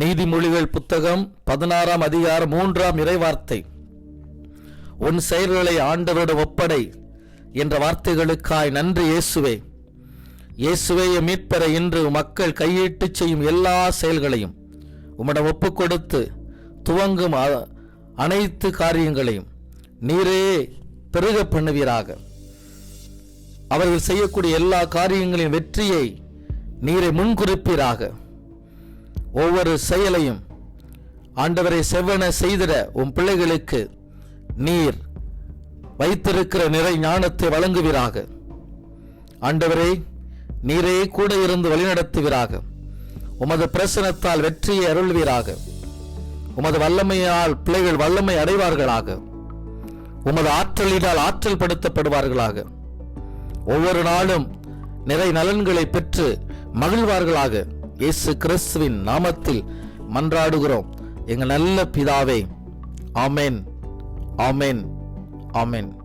நீதிமொழிகள் புத்தகம் பதினாறாம் அதிகாரம் மூன்றாம் இறைவார்த்தை. உன் செயல்களை ஆண்டவரோடு ஒப்படை என்ற வார்த்தைகளுக்காய் நன்றி இயேசுவே. இயேசுவையை மீட்பெற இன்று மக்கள் கையிட்டு செய்யும் எல்லா செயல்களையும் உம்மிடம் ஒப்பு கொடுத்து துவங்கும் அனைத்து காரியங்களையும் நீரே பெருக பண்ணுவீராக. அவர்கள் செய்யக்கூடிய எல்லா காரியங்களின் வெற்றியை நீரை முன்குறிப்பீராக. ஒவ்வொரு செயலையும் ஆண்டவரை செவ்வன செய்திட உம் பிள்ளைகளுக்கு நீர் வைத்திருக்கிற நிறை ஞானத்தை வழங்குவீராக. ஆண்டவரே நீரே கூட இருந்து வழிநடத்துவீராக. உமது பிரசனத்தால் வெற்றியை அருள்வீராக. உமது வல்லமையால் பிள்ளைகள் வல்லமை அடைவார்களாக. உமது ஆற்றலினால் ஆற்றல் படுத்தப்படுவார்களாக. ஒவ்வொரு நாளும் நிறை நலன்களை பெற்று மகிழ்வார்களாக. இயேசு கிறிஸ்துவின் நாமத்தில் மன்றாடுகிறோம். எங்கள் நல்ல பிதாவே ஆமேன் ஆமென் ஆமென்.